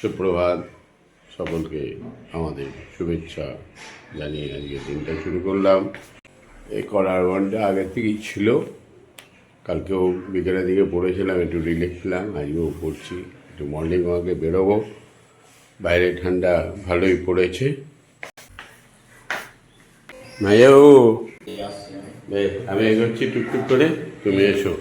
সুপ্রভাত সকলকে আমাদের শুভেচ্ছা জানিয়ে আজকে দিনটা শুরু করলাম। এই করার ঘণ্টা আগের থেকেই ছিল। কালকেও বিকেলের দিকে পড়েছিলাম, একটু রিল্যাক্স ছিলাম আজকেও পড়ছি। একটু মর্নিং ওয়াকে বেরোবো। বাইরে ঠান্ডা ভালোই পড়েছে। বেশ আমি এগোচ্ছি টুকটুক করে। তুমি এসো।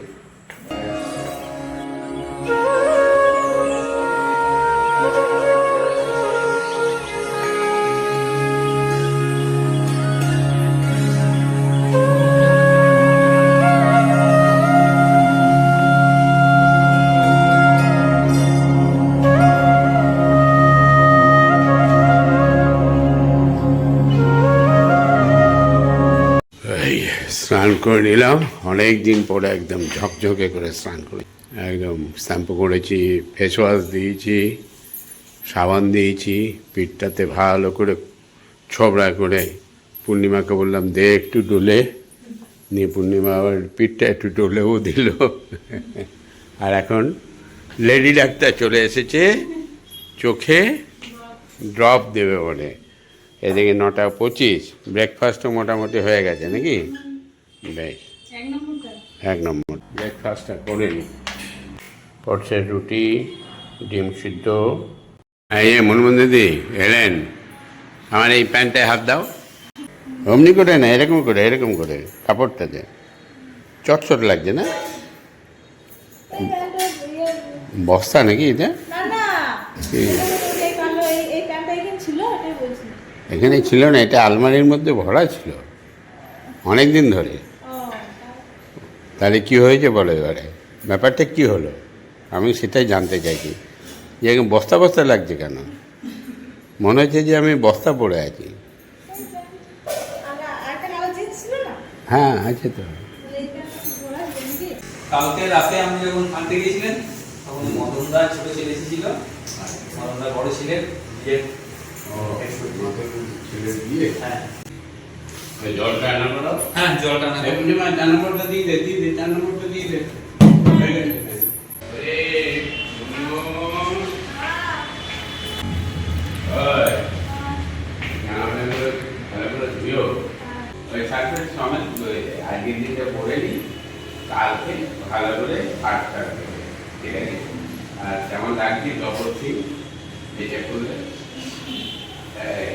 স্নান করে নিলাম। অনেক দিন পরে একদম ঝকঝকে করে স্নান করি একদম শ্যাম্পু করেছি ফেস ওয়াশ দিয়েছি, সাবান দিয়েছি, পিঠটাতে ভালো করে ছবড়া করে পূর্ণিমাকে বললাম, দে একটু ডোলে। নিয়ে পূর্ণিমা আবার পিঠটা একটু ডোলেও দিল। আর এখন লেডি ডাক্তার চলে এসেছে, চোখে ড্রপ দেবে বলে। এদিকে নটা পঁচিশ ব্রেকফাস্টও মোটামুটি হয়ে গেছে নাকি? বেশ এক নম্বর। ব্রেকফাস্টটা করে নি। পড়ছে রুটি ডিম সিদ্ধ। এই মনমন দিদি এলেন। আমার এই প্যান্টটায় হাত দাও। অমনি করে না এরকম করে এরকম করে। কাপড়টাতে চটচট লাগছে না? বস্তা নাকি এটা? এখানে ছিল না এটা আলমারির মধ্যে ভরা ছিল। অনেক দিন ধরে। তাহলে কি হয়েছে বলো এবারে? ব্যাপারটা কি হলো? আমি সেটাই জানতে চাইছি। যে বস্তা বস্তা লাগছে কেন? মনে হচ্ছে যে আমি বস্তা পড়ে আছি। ছিল হ্যাঁ আছে তো। কালকে রাতে আপনি যখন আনতে গিয়েছিলেন তখন মদনদার ছোট ছেলে এসেছিল। মদনদার বড় ছিলেন যে হ্যাঁ। জলটা আনা করো হ্যাঁ জলটা চার নম্বরটা দিয়ে দে দিয়ে দে চার নম্বরটা দিয়ে দে। দিনটা নি কালকে ভালো করে আটটা ঠিক আছে আর কেমন লাগছে তপস্বী এটা করলে এই,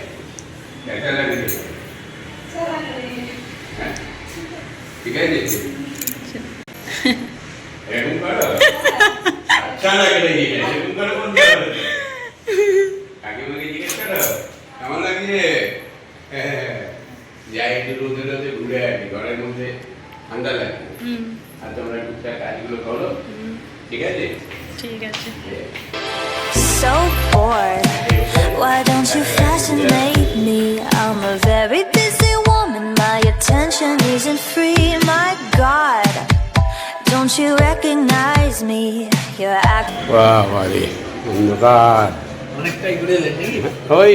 কেমন লাগে হ্যাঁ। ঠিক আছে এরকম করো? লাগে নাকি এরকম করো কোন কাকিমাকে জিজ্ঞেস করো? কেমন লাগছে? হ্যাঁ, যাই একটু রোদে রোদে ঘুরে আসি ঘরের মধ্যে ঠান্ডা লাগে। আর তোমরা টুকটাক কাজগুলো করো। ঠিক আছে? ঠিক আছে। so bored. Why don't you fascinate attention isn't free. My God, don't you recognize me? You're acting. অন্ধকার অনেকটাই ঘুরে এলেন নাকি? ওই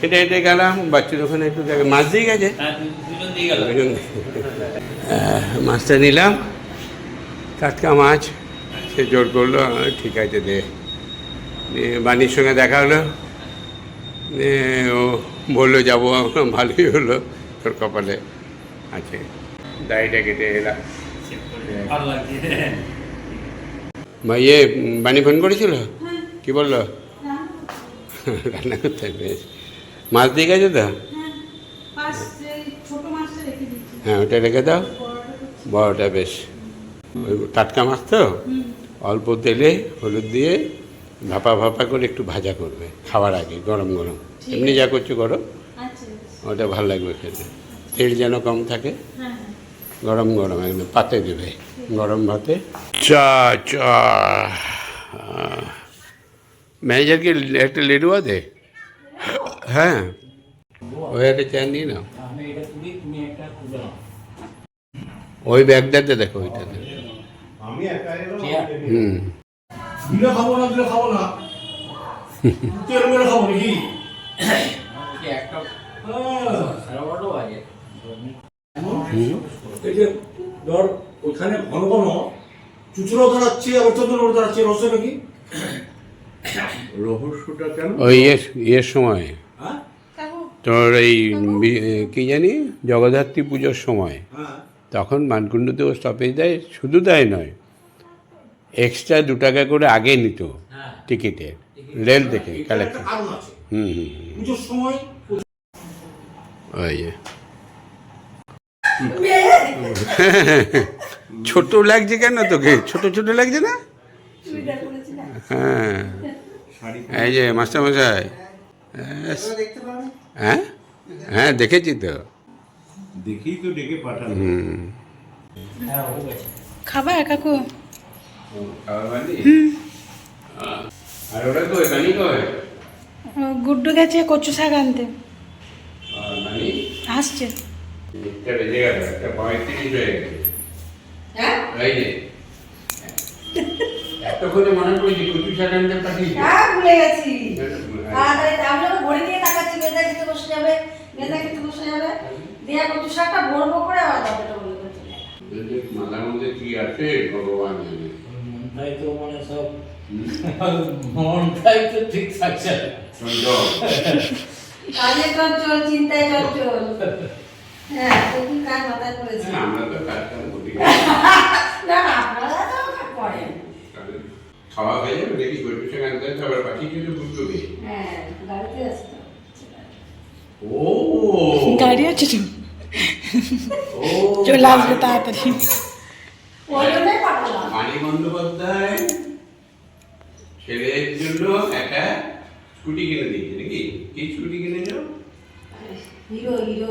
হেঁটে হেঁটে গেলাম বাচ্চার ওখানে একটু দেখে মাছ দিয়ে গেছে? হ্যাঁ মাছটা নিলাম। টাটকা মাছ। সে জোর করল ঠিক আছে দে। বাণীর সঙ্গে দেখা হলো। ও বলল যাব ভালোই হলো তোর কপালে। আছে। দাড়িটা কেটে এলাম। বা ইয়ে বাণী ফোন করেছিল? কি বলল? রান্না করতে বেশ মাছ দিয়ে গেছে তো? হ্যাঁ ওটা রেখে দাও। বড়টা বেশ। ওই টাটকা মাছ তো? অল্প তেলে হলুদ দিয়ে ভাপা ভাপা করে একটু ভাজা করবে খাওয়ার আগে গরম গরম। এমনি যা করছ করো। আচ্ছা ওটা ভালো লাগবে খেতে। তেল যেন কম থাকে। হ্যাঁ। হ্যাঁ গরম গরম একদম পাতে দেবে। গরম ভাতে। চা চা ম্যানেজারকে একটা লেডুয়া দে হ্যাঁ। ওই একটা চা নিয়ে নাও। আমি এটা তুলি তুমি একটা তুলে নাও। ওই ব্যাগটাতে দেখো ওইটাতে। হুম। খাব না খাব না। খাব নাকি? একটা এই যে ধর ওইখানে ঘন ঘন চুচুড়াও দাঁড়াচ্ছে আবার চন্দ্র দাঁড়াচ্ছে রসে নাকি? রহস্যটা কেন? ওই ইয়ের সময়। হ্যাঁ? তোর এই কি জানি? জগদ্ধাত্রী পুজোর সময়। হ্যাঁ। তখন মানকুণ্ডতেও স্টপেজ দেয় শুধু দেয় নয় এক্সট্রা দু টাকা করে আগে নিত হ্যাঁ। টিকিটের রেল থেকে কালেকশন হুম হুম হুম। পুজোর সময় ওই ছোট লাগছে কেন তোকে? ছোট ছোট লাগছে না? হ্যাঁ। এই যে মাস্টারমশাই। হ্যাঁ? হ্যাঁ দেখেছি তো। ডেকে হুম। হ্যাঁ গেছে খাবার কাকু আর গুড্ডু গেছে কচু শাক আনতে। আসছে। একটা বেজে গেল একটা পঁয়ত্রিশ হয়ে গেছে হ্যাঁ এই যে এতক্ষণে মনে করেছি কুচু সাজানতে পাঠিয়েছি হ্যাঁ ভুলে গেছি তাড়াতাড়ি আমি যখন ঘড়ি দিয়ে তাকাচ্ছি মেয়েদা খেতে বসে যাবে মেয়েদা খেতে বসে যাবে দিয়া কচু শাকটা ভরবো করে আবার দাদাটা বলে করে চলে মাথার মধ্যে কি আছে ভগবান জানে মনটাই তো মানে সব মনটাই তো ঠিক থাকছে। সুন্দর কাজে চঞ্চল চিন্তায় চঞ্চল হ্যাঁ তো কি মাথায় পড়েছে। আমরা তো কাজ কাম করি না না আপনারা তো করেন। খাওয়া হয়ে যাবে দেখি গরু সঙ্গে আনতে হবে, আবার পাঠিয়ে দিলে বুঝতে হবে হ্যাঁ গাড়িতে আছে ও! গাড়ি আছে তো। চলে আসবে তাড়াতাড়ি। মানিক বন্দ্যোপাধ্যায় ছেলের জন্য একটা স্কুটি কিনে দিয়েছে নাকি? কি স্কুটি কিনেছ? হিরো হিরো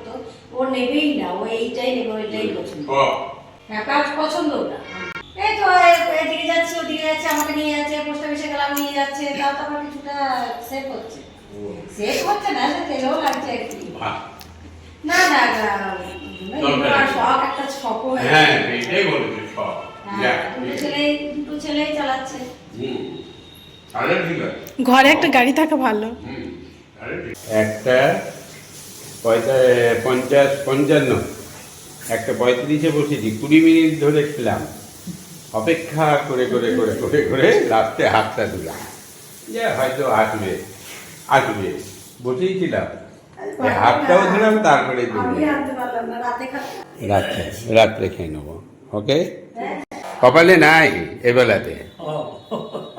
ও নেবেই না ও এইটাই নেবে ওইটাই পছন্দ। হ্যাঁ কাজ পছন্দ ওটা? এই তো এদিকে যাচ্ছে ওদিকে যাচ্ছে আমাকে নিয়ে যাচ্ছে পোস্ট অফিসে গেলাম নিয়ে যাচ্ছে তাও তো আমার কিছুটা সেভ হচ্ছে। সেভ হচ্ছে না সে তেলেও লাগছে আর কি। না না না শখ একটা শখ হ্যাঁ এইটাই বলেছে সব হ্যাঁ দুটো ছেলেই দুটো ছেলেই চালাচ্ছে। হুম। তাহলে ঠিক আছে। ঘরে একটা গাড়ি থাকা ভালো। একটা পঞ্চাশ পঞ্চান্ন। একটা পঁয়ত্রিশে বসেছি কুড়ি মিনিট ধরে ছিলাম অপেক্ষা করে করে করে করে করে লাস্টে হাতটা দিলাম যে হয়তো আসবে আসবে। বসেই ছিলাম। এই হাতটাও দিলাম তারপরে রাত্রে রাত্রে খেয়ে নেব। ওকে? কপালে নাই এবেলাতে।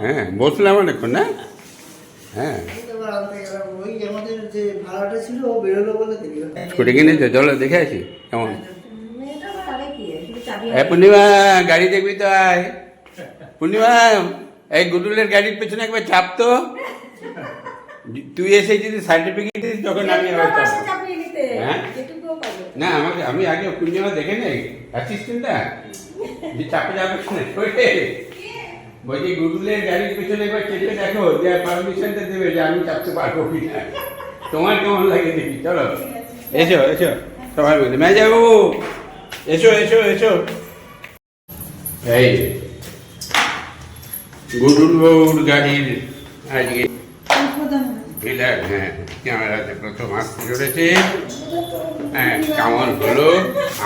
হ্যাঁ বসলাম অনেকক্ষণ না? হ্যাঁ। যে ছিল ও বেরোলো বলে দেরি। স্কুটি কিনেছো? চলো দেখে আসি কেমন? এ পূর্ণিমা গাড়ি দেখবি তো আয়। পূর্ণিমা এই গুডুলের গাড়ির পেছনে একবার চাপ তো। তুই এসে যদি সার্টিফিকেট দিস তখন আমি আবার হ্যাঁ? না আমাকে আমি আগে পূর্ণিমা দেখে নেই। অ্যাসিস্ট্যান্টটা যে চাপে যাবে না বলছি গুডুলের গাড়ির পেছনে একবার চেপে দেখো যে পারমিশনটা দেবে যে আমি চাপতে পারব কি না তোমার কেমন লাগে দেখি? চলো। এসো এসো। সবাই মিলে মেজা বাবু এসো এসো এসো। এই গুডুল বাবুর গাড়ির আজকে বিলার হ্যাঁ ক্যামেরাতে প্রথম আসতে চলেছে। হ্যাঁ কেমন হলো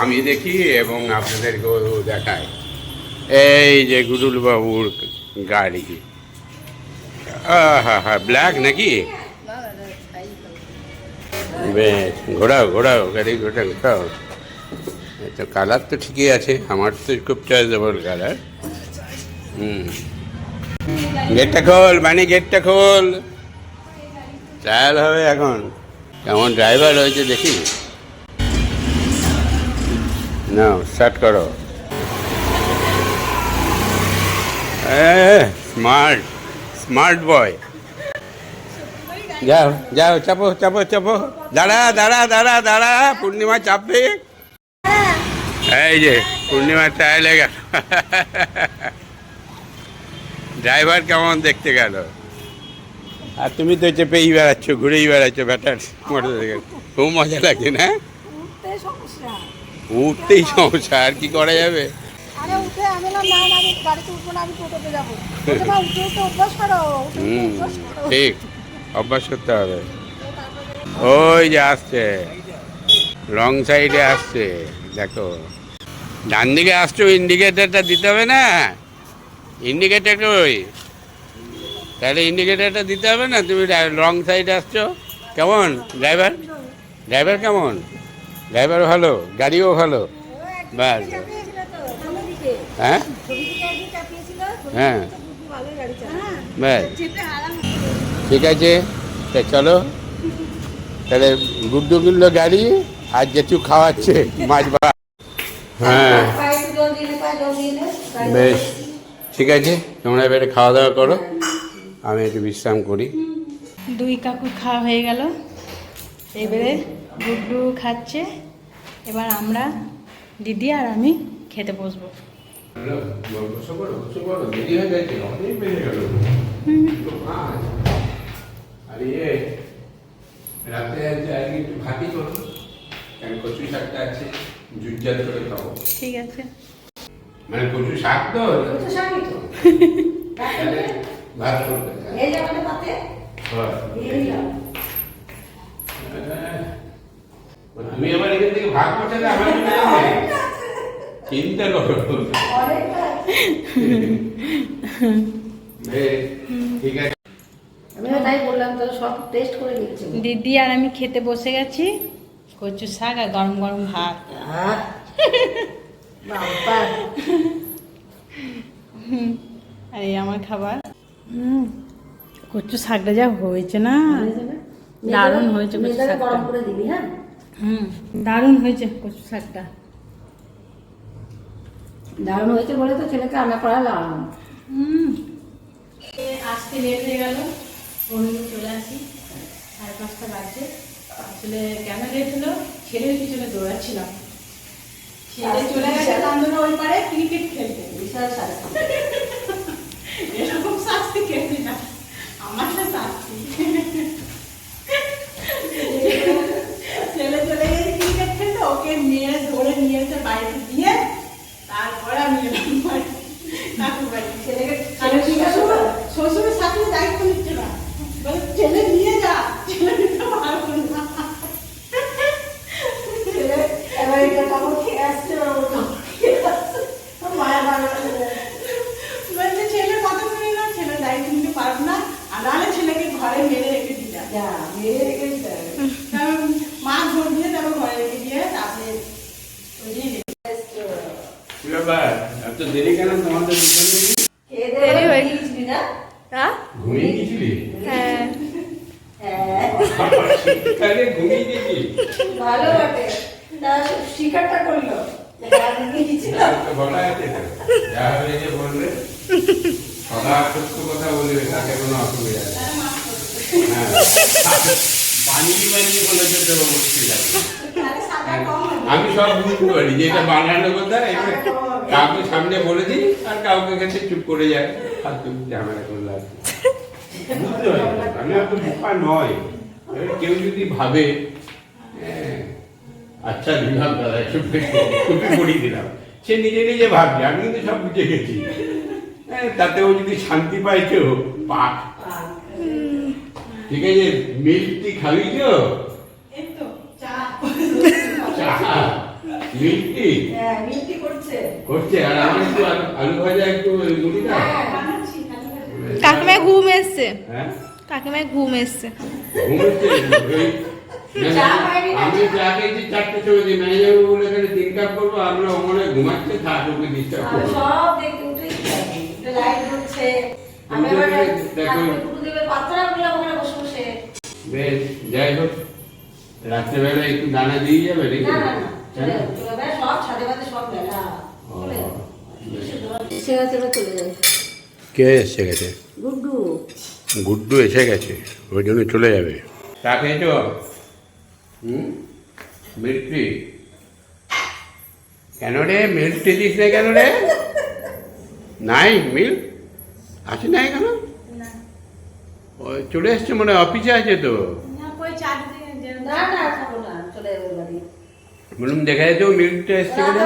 আমি দেখি এবং আপনাদেরকেও দেখাই। এই যে গুডুল বাবুর গাড়ি। হ্যাঁ হ্যাঁ ব্ল্যাক নাকি? বেশ ঘোরাও ঘোরাও, গাড়ি ঘোরা ঘোরাও। তো কালার তো ঠিকই আছে, আমার তো খুব চয়েসেবল কালার। হুম। গেটটা খোল মানে গেটটা খোল। ট্রায়াল হবে এখন। কেমন ড্রাইভার হয়েছে দেখি। না স্টার্ট করো। Smart smart boy. যাও যাও চাপো চাপো চাপো। দাঁড়া দাঁড়া দাঁড়া দাঁড়া পূর্ণিমা চাপবে। এই যে পূর্ণিমা ট্রায়ালে গেল ড্রাইভার কেমন দেখতে গেল? আর তুমি তো চেপেই বেড়াচ্ছ ঘুরেই বেড়াচ্ছ ব্যাটার মোটর সাইকেল। খুব মজা লাগে না? উঠতেই সমস্যা আর কি করা যাবে? ঠিক। অভ্যাস করতে হবে। ওই যে আসছে। রং সাইডে আসছে। দেখো। ডান দিকে আসছো ইন্ডিকেটারটা দিতে হবে না? ইন্ডিকেটার ওই। তাহলে ইন্ডিকেটারটা দিতে হবে না? তুমি রং সাইডে আসছো। কেমন? ড্রাইভার ড্রাইভার কেমন? ড্রাইভার ভালো? গাড়িও ভালো? দিকে হ্যাঁ? হ্যাঁ। ব্যাস ঠিক আছে? তা চলো। তাহলে গুড্ডু গুল্লো গাড়ি আর জেঠু খাওয়াচ্ছে মাছ ভাত। হ্যাঁ। বেশ। ঠিক আছে? তোমরা এবারে খাওয়া দাওয়া করো। আমি একটু বিশ্রাম করি। দুই কাকু খাওয়া হয়ে গেল। এবারে গুড্ডু খাচ্ছে। এবার আমরা দিদি আর আমি খেতে বসবো। আর ইয়ে রাতে আজকে একটু ভাতি করো। কারণ কচু শাকটা আছে জুজ্জাত করে খাব। ঠিক আছে। মানে কচু শাক তো? ভাত এই পাতে? হয়। দিলাম তুমি আবার এখান থেকে ভাগ করতে আমার চিন্তা করো ঠিক আছে। বললাম তো সব টেস্ট করে নিচ্ছে দিদি আর আমি খেতে বসে গেছি। কচু শাক আর গরম গরম ভাত। আর এই আমার খাবার। হুম। কচু শাকটা যা হয়েছে না। দারুণ হয়েছে কচু শাকটা। হ্যাঁ? হুম দারুণ হয়েছে কচু শাকটা। দারুণ হয়েছে বলে তো ছেলেকে রান্না করালাম। হুম। আসতে লেট হয়ে গেল। পনেরো চলে আসি সাড়ে পাঁচটা বাজে। আসলে কেন লেট হলো? ছেলের পিছনে দৌড়াচ্ছিলাম। ছেলে চলে গেছে আন্দোলন ওই পারে ক্রিকেট খেলতে। বিশাল শাস্তি। এরকম শাস্তি খেলতে না আমার না শাস্তি ছেলে চলে গেছে ক্রিকেট খেলতে ওকে নিয়ে ধরে নিয়ে এসে বাড়িতে দিয়ে তারপরে আমি এলাম বাড়ি কাকুর বাড়ি ছেলেকে ছেলে ছেলে ঠিক আছে তো? শ্বশুরের সাথে দায়িত্ব নিচ্ছে না বলে, ছেলে নিয়ে যা ছেলে নিতে পারব না ছেলে এবার এটা কাপড় খেয়ে আসছে আর ওর কাপড় খেয়ে আসছে ওর মায়া ভালো লাগে বলছে ছেলে কথা শুনি না ছেলে দায়িত্ব নিতে পারব না আর নাহলে ছেলেকে ঘরে মেরে রেখে দিতে যা মেরে রেখে দিতে হবে। কারণ মা ভোট দিয়ে তারপর ঘরে রেখে দিয়ে তারপরে ওই দিয়ে রেখে কি ব্যাপার এত দেরি কেন তোমাদের দুজনে খেয়ে দেয়ে দেরি হয়ে গিয়েছিলি না? ঘুমিয়ে গেছিলি হ্যাঁ ঘুমিয়ে গেছি ভালো বটে। শিকারটা করল। সদা সত্য কথা বলবে তাতে কোনো অসুবিধা নেই। হ্যাঁ। বানিয়ে বানিয়ে মুশকিল আছে। হ্যাঁ, আমি সব বুঝতে পারি যে এটা বানানো কথা কাউকে সামনে বলে দিই আর কাউকে কাছে চুপ করে যায়। ফালতু ঝামেলা করলে আর। বুঝতে পারি আমি বোকা নয়। এবার কেউ যদি ভাবে আচ্ছা বিভাগ দাদা চুপে চুপে পড়িয়ে দিলাম। সে নিজে নিজে ভাবছে আমি কিন্তু সব বুঝে গেছি। হ্যাঁ, তাতেও যদি শান্তি পায় কেউ পাক। ঠিক আছে? মিল্কটি খাবি তো? মিল্কটি হ্যাঁ, মিষ্টি করছে। করছে? আর আমার একটু আলু- ভাজা একটু না হ্যাঁ, ঘুম এসছে। হ্যাঁ? কাকিমায় ঘুম এসছে? আমি খেয়েছি চারটে ম্যানেজার বলে এখানে তিন কাপ করব আমরা ওখানে ঘুমাচ্ছে থাক ওকে ডিস্টার্ব করব সব দেখতে উঠেই লাইট জ্বলছে। আমি তুমি দেখো- পাত্রা ওখানে বসে বসে। বেশ যাই হোক রাত্রেবেলা একটু দানা দিয়ে যাবে নাকি। চলে হ্যাঁ? সব ছাদে বাদে সব বেলা। চলে। কে এসে গেছে গুড্ডু গুড্ডু এসে গেছে ওই জন্য চলে যাবে। চা খেয়েছ? হুম? মিষ্টি কেন রে? মিষ্টি দিস না কেন রে? নাই? মিল্ক? আছে নাই কেন চলে এসছে মানে অফিসে আছে তো। না কই চা দিতে যে- না না খাব না চলে যাব বাড়ি বলুন দেখা ও মিল্কটা এসছে বলে।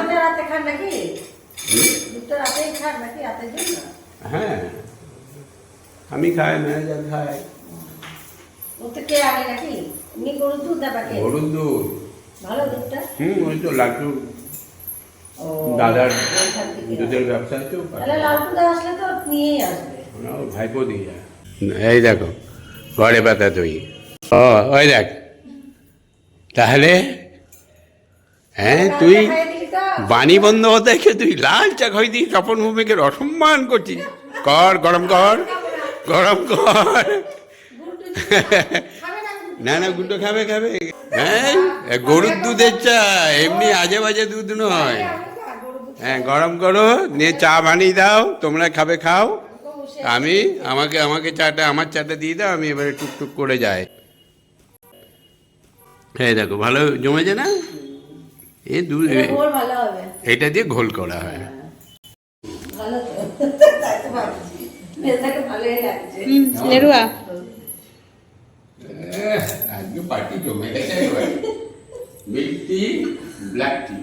হ্যাঁ। আমি খাই ম্যানেজার খাই কে আনে নাকি? এমনি গরুর দুধ না পাকে গরুর দুধ। ভালো দুধটা? হুম ওই তো লাড্ডু। দাদার দুধের ব্যবসা তো। তাহলে লালটুদা আসলে তো নিয়েই আসবে। ওর ভাইপো দিয়ে যায়। এই দেখো ঘরে পাতা তুই ও ওই দেখ। তাহলে হ্যাঁ তুই খাইয়ে বাণী বন্ধ হতে তুই লাল চা খাই দিই তপন ভূমিকে অসম্মান করছিস। কর গরম কর। গরম কর। না না গুটো খাবে খাবে। হ্যাঁ গরুর দুধের চা এমনি আজে বাজে দুধ নয়। হ্যাঁ গরম করো নিয়ে চা বানিয়ে দাও তোমরা খাবে খাও। আমি আমাকে আমাকে চাটা আমার চাটা দিয়ে দাও আমি এবারে টুকটুক করে যাই। হ্যাঁ দেখো ভালো জমেছে না? এ দুধ এটা দিয়ে ঘোল করা হয়। ভালো ভালোই লাগছে হুম লেরুয়া আজকে party milk tea black tea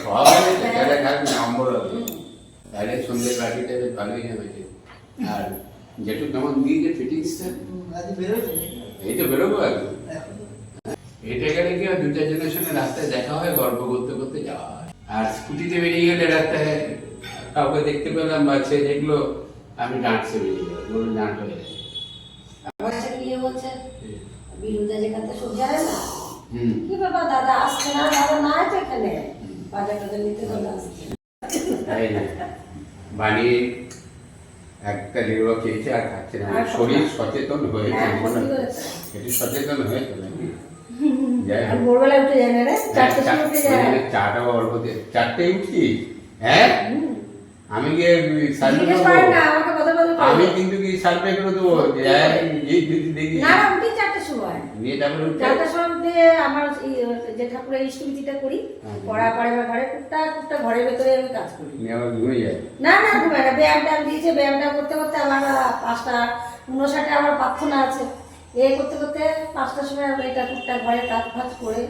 খাওয়া তাহলে বেশ ভালোই হয়েছে আর যেটু কেমন দিয়েছে ফিটিংসটা এই তো বেরোবো একদম এটা গেলে কি দুটা জেনারেশনের রাস্তায় দেখা হয় গল্প করতে করতে আর স্কুটিতে বেরিয়ে গেলে রাস্তায় কাউকে দেখতে পেলাম বা সে দেখল আমি ডাঁটছে বেরিয়ে গেলাম বলুন হয়ে গেছে। বলছে বলছে বিরুদ্ধে যেখান থেকে সব জানে না? কি ব্যাপার দাদা আসছে না? দাদা না তো এখানে? বাজার টাজার নিতে দাদা আসছে। তাই একটা লিরুয়া খেয়েছে আর খাচ্ছে না। শরীর সচেতন হয়েছে হ্যাঁ। একটু সচেতন হয়েছে। যাই আর ভোরবেলা উঠে যায় না রে? চারটে সময় উঠে যায়। ওই অল্প চারটে উঠছি? হ্যাঁ? আমি গিয়ে সার্ভে করব কিন্তু কি সার্ভে করে দেবো। যে হ্যাঁ, এই যদি দেখি। না না উঠি চারটের সময়। নিয়ে তারপরে চারটার সময় উঠে আমার যে ঠাকুরের ইষ্টবিধিটা করি হ্যাঁ। পড়া পড়ে বা ঘরে টুকটা ঘরের ভেতরে আমি কাজ করি। আবার ঘুমিয়ে যায়। না না ঘুমায় না। ব্যায়াম ট্যায়াম দিয়েছে ব্যায়ামটা করতে করতে আমার পাঁচটা উনষাটে আমার প্রার্থনা আছে। এ করতে করতে পাঁচটার সময় আমি এটা টুকটা ঘরে কাজ ফাজ করে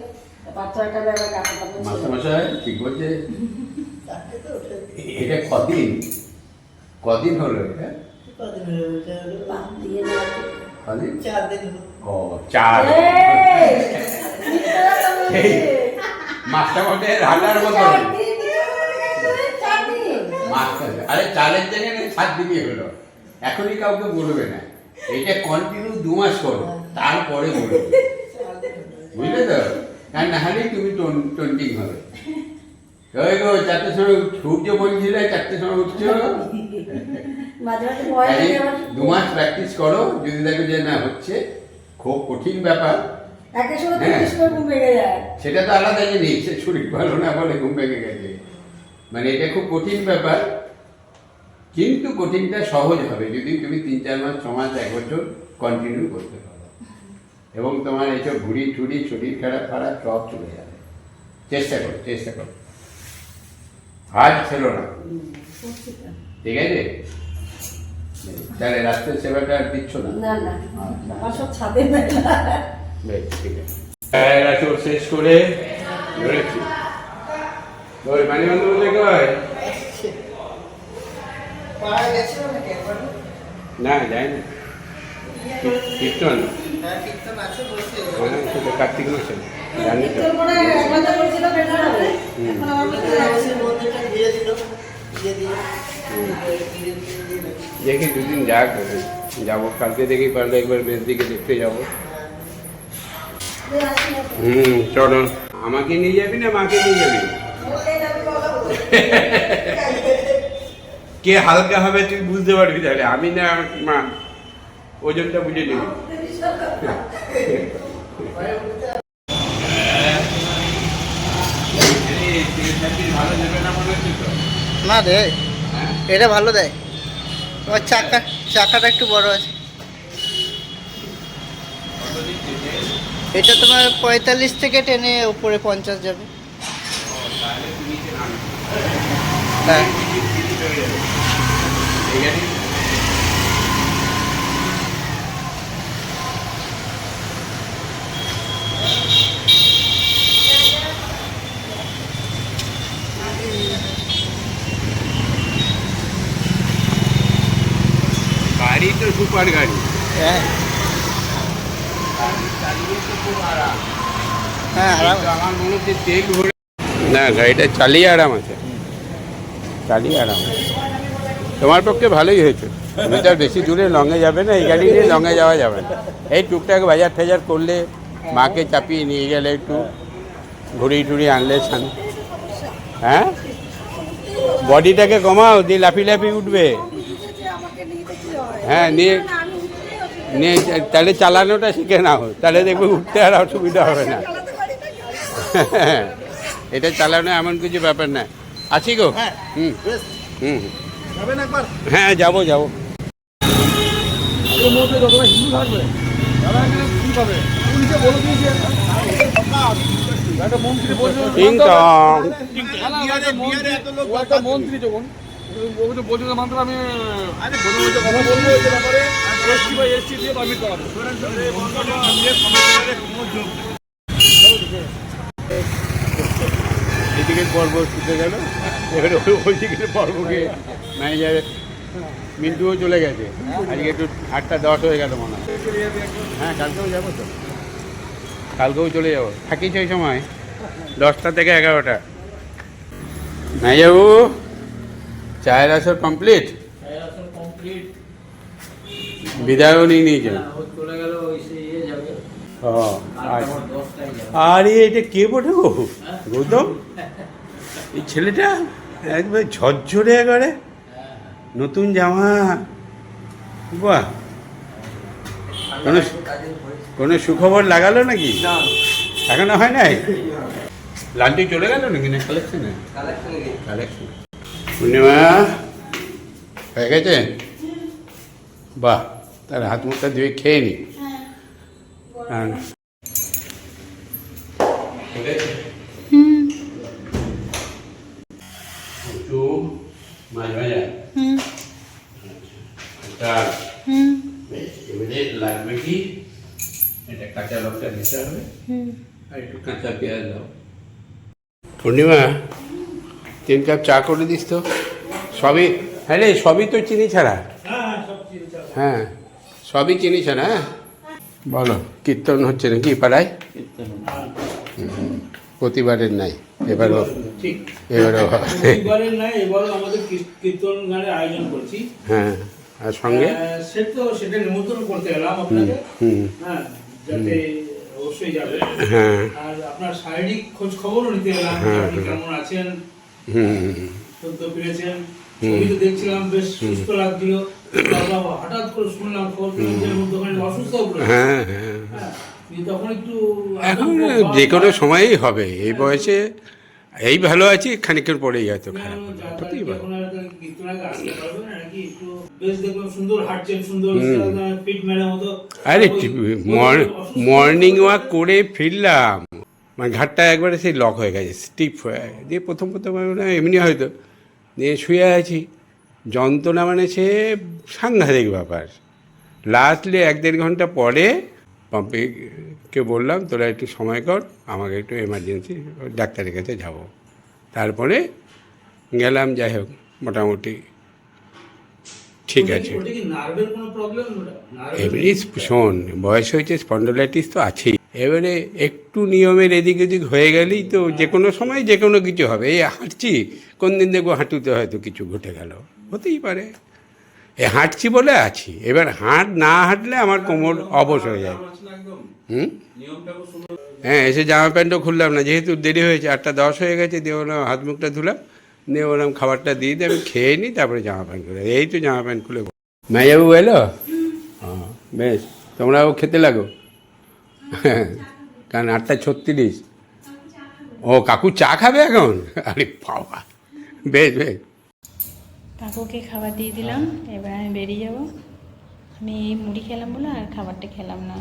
কাপড় টাপড় ছেড়ে মাস্টারমশাই ঠিক বলছে এটা কদিন? কদিন হলো এটা? চার দিন ও চার। মাস্টারমশাই রান্নার মতো। মাস্টার আরে চালের জায়গায় সাত দিনই হলো। এখনই কাউকে বলবে না। এটা কন্টিনিউ দু মাস করো তারপরে বলবে বুঝলে তো? আর না হলেই তুমি টোন্টিং হবে। ওই গো চারটের সময় সূর্য বলছিলে চারটের সময় উঠছো। দু মাস প্র্যাকটিস করো যদি দেখো যে না হচ্ছে খুব কঠিন ব্যাপার। হ্যাঁ। সেটা তো আলাদা জিনিস শরীর ভালো না বলে ঘুম ভেঙে গেছে। মানে এটা খুব কঠিন ব্যাপার। কিন্তু কঠিনটা সহজ হবে যদি তুমি তিন চার মাস ছ মাস এক বছর কন্টিনিউ করতে পারো। এবং তোমার এইসব ঘুড়ি টুড়ি শরীর খারাপ খারাপ সব চলে যাবে। চেষ্টা করো চেষ্টা করো। আজ ছিল না। ঠিক আছে? তাহলে রাস্তার সেবাটা আর দিচ্ছ না? বেশ ঠিক আছে। রাসুর শেষ করে। ধরেছি। ওই বন্ধু বলতে কয় পাড়া গেছিল নাকি একবার না যাই না কীর্তন হ্যাঁ কার্তিক মাসে জানি তো। মনে হয় মনে দিয়ে দিল দেখি দুদিন যাক যাব কালকে দেখি পারলে একবার বেশ দিকে দেখতে যাব। হুম চলো। আমাকে নিয়ে যাবি না মাকে নিয়ে যাবি। কে হালকা হবে তুই বুঝতে পারবি তাহলে। আমি না মা ওজনটা বুঝে নিবি। না দেয় হ্যাঁ? এটা ভালো দেয় তোমার চাকা চাকাটা একটু বড় আছে। এটা তোমার পঁয়তাল্লিশ থেকে টেনে উপরে পঞ্চাশ যাবে। হ্যাঁ। গাড়ি তো সুপার গাড়ি হ্যাঁ হ্যাঁ আরাম কিন্তু আমার মনে হচ্ছে তেল ভরে না গাড়িটা চালিয়ে আরাম আছে চালিয়ে আরাম তোমার পক্ষে ভালোই হয়েছে। তুমি তো বেশি দূরে লঙে যাবে না, এই গাড়ি নিয়ে লঙে যাওয়া যাবে না। এই টুকটাক বাজার টাজার করলে মাকে চাপিয়ে নিয়ে গেলে একটু ঘুরিয়ে টুরিয়ে আনলে ছান হ্যাঁ? বডিটাকে কমাও, দিয়ে লাফি লাফি উঠবে। হ্যাঁ নিয়ে নিয়ে তাহলে চালানোটা শিখে নাও, তাহলে দেখবে উঠতে আর অসুবিধা হবে না। এটা চালানো এমন কিছু ব্যাপার না। আছি গো। হুম। হুম যাবেন হ্যাঁ যাব যাব। মন্ত্রী বলছে টিং টং ও মন্ত্রী যখন ওকে তো বলছে মাত্র আমি কথা বলব এই ব্যাপারে। এসটি বা এসটি দিয়ে পারমিট করাবো। এদিকে। পর্ব শুতে গেল। এবারে ওই দিকে পর্বকে ম্যানেজার মিন্টুও চলে গেছে। আজকে একটু আটটা দশ হয়ে গেল মনে হয়। হ্যাঁ কালকেও যাব তো। কালকেও চলে যাব। থাকিস ওই সময় দশটা থেকে এগারোটা। ম্যানেজারবাবু চায়ের আসর কমপ্লিট বিদায়ও নিয়ে নিয়েছেন। যাবে আচ্ছা। আরে, এটা কে বটে গো? গৌতম? এই ছেলেটা? একবার ঝরঝরে একেবারে। নতুন জামা। বাহ। কোনো কোনো সুখবর লাগালো নাকি? এখনও হয় নাই? লালটি চলে গেল নাকি? না কালেকশনে কালেকশন পূর্ণিমা হয়ে গেছে? বাহ তার হাত মুখটা ধুয়ে খেয়ে নি। হ্যাঁ একটু মাছ ভাজা ডাল বেশ, এবারে লাগবে কি এটা কাঁচা লঙ্কা দিতে হবে আর একটু কাঁচা পেঁয়াজ দাও পূর্ণিমা তিন কাপ চা করে দিস তো সবই হ্যাঁ রে সবই তো চিনি ছাড়া হ্যাঁ সবই চিনি ছাড়া হ্যাঁ বলো কীর্তন হচ্ছে নাকি পাড়ায় প্রতিবারের নাই এবারও ঠিক। এবারও আমাদের কীর্তন গানের আয়োজন করছি। হ্যাঁ আর সঙ্গে? আহ, সে তো সেটা নিমন্ত্রণ করতে গেলাম আপনাকে। হ্যাঁ যাতে অবশ্যই যাবে। হ্যাঁ। আর আপনার শারীরিক খোঁজ খবরও নিতে গেলাম। হ্যাঁ, হ্যাঁ। কেমন আছেন? সদ্য ফিরেছেন ছবি তো দেখছিলাম বেশ সুস্থ লাগছিল। হঠাৎ করে শুনলাম খবর পেলাম যে অসুস্থ হয়ে। হ্যাঁ। এখন যে কোনো সময়ই হবে এই বয়সে এই ভালো আছি খানিকের পরেই হয়তো খারাপ। হতেই পারে। আরে মর্নিং ওয়াক করে ফিরলাম। মানে ঘাটটা একবারে সেই লক হয়ে গেছে স্টিপ হয়ে দিয়ে প্রথম প্রথম এমনি হয়তো। দিয়ে শুয়ে আছি। যন্ত্রণা মানে সে সাংঘাতিক ব্যাপার। লাস্টলি এক দেড় ঘণ্টা পরে পাম্পিকে বললাম তোরা একটু সময় কর আমাকে একটু এমার্জেন্সি ডাক্তারের কাছে যাব। তারপরে গেলাম যাই হোক মোটামুটি ঠিক আছে। এমনি শোন বয়স হয়েছে স্পন্ডোলাইটিস তো আছেই। এবারে একটু নিয়মের এদিক ওদিক হয়ে গেলেই তো যে কোনো সময় যে কোনো কিছু হবে। এই হাঁটছি কোন দিন দেখব হাঁটুতে হয়তো কিছু ঘটে গেল। হতেই পারে। এ হাঁটছি বলে আছি। এবার হাঁট না হাঁটলে আমার কোমর অবশ হয়ে যায়। হুম? হ্যাঁ এসে জামা প্যান্টও খুললাম না, যেহেতু দেরি হয়েছে, আটটা দশ হয়ে গেছে, দিয়ে ওরম হাত মুখটা ধুলাম, দিয়ে ওরম খাবারটা দিয়ে দিয়ে আমি খেয়ে নিই, তারপরে জামা প্যান্ট খুলে এই তো জামা প্যান্ট খুলে মেয়াবু এলো? হ্যাঁ বেশ, তোমরাও খেতে লাগো। হ্যাঁ কারণ আটটা ছত্রিশ। ও, কাকু চা খাবে এখন? আরে বাবা, বেশ বেশ। কাকুকে খাবার দিয়ে দিলাম, এবার আমি বেরিয়ে যাব। আমি এই মুড়ি খেলাম বলে আর খাবারটা খেলাম না।